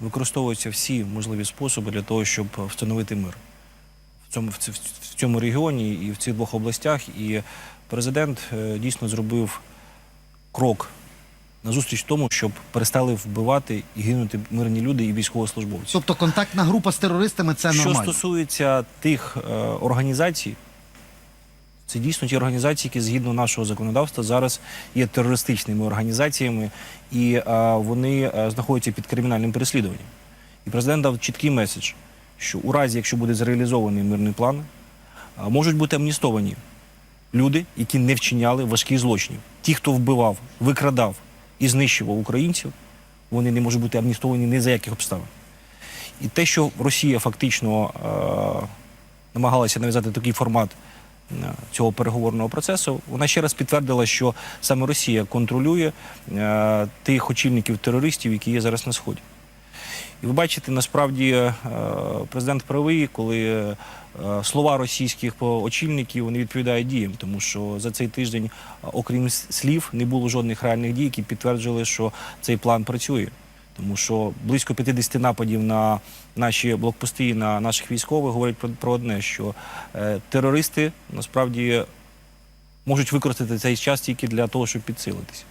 використовуються всі можливі способи для того, щоб встановити мир в цьому, в в цьому регіоні і в цих двох областях. І президент е, дійсно зробив крок назустріч тому, щоб перестали вбивати і гинути мирні люди і військовослужбовці. Тобто контактна група з терористами це Що стосується тих е, організацій, це дійсно ті організації, які згідно нашого законодавства зараз є терористичними організаціями, і е, вони е, знаходяться під кримінальним переслідуванням. І президент дав чіткий меседж, що у разі, якщо буде зреалізований мирний план, е, можуть бути амністовані люди, які не вчиняли важких злочинів. Ті, хто вбивав, викрадав і знищував українців, вони не можуть бути амністовані ні за яких обставин. І те, що Росія фактично е, намагалася нав'язати такий формат цього переговорного процесу, вона ще раз підтвердила, що саме Росія контролює е, тих очільників терористів, які є зараз на сході. І ви бачите, насправді е, президент правий, коли е, слова російських очільників вони відповідають діям, тому що за цей тиждень, е, окрім слів, не було жодних реальних дій, які підтверджували, що цей план працює. Тому що близько 50 нападів на наші блокпости і на наших військових говорять про, про одне, що е, терористи насправді можуть використати цей час тільки для того, щоб підсилитись.